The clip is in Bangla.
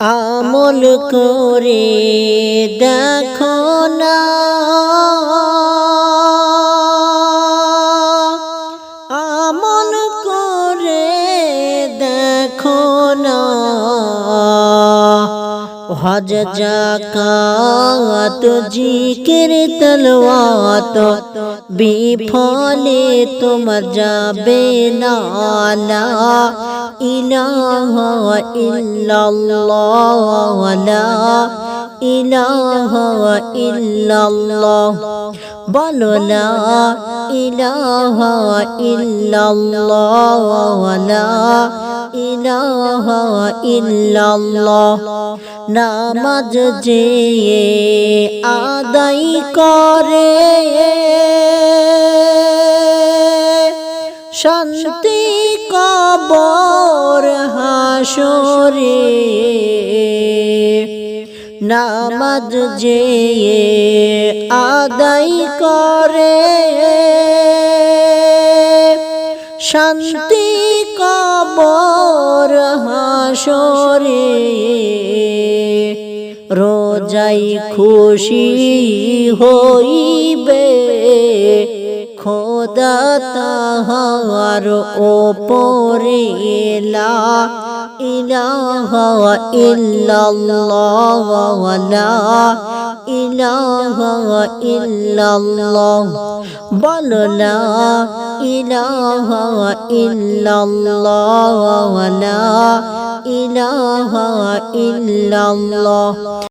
আমল করে দেখো না। আমল করে হজ জাকাত জিকির তলওয়াত, বিফলে তোমার যাবে না ইলাহা ইল্লাল্লাহ লা ইলাহা ইল্লাল্লাহ, বলো লা ইলাহা ইল্লাল্লাহ লা ইলাহা ইল্লাল্লাহ নামাজ যে আদাই করে শান্তি কবর হাসরে নামাজ যে আদাই করে শান্তি কবর হাসরে রোজাই খুশি হইবে। খোদা তাহার ওপরে লা ইলাহা ইল্লাল্লাহ লা ইলাহা ইল্লাল্লাহ। বল লা ইলাহা ইল্লাল্লাহ ইলাহা ইল্লাল্লাহ।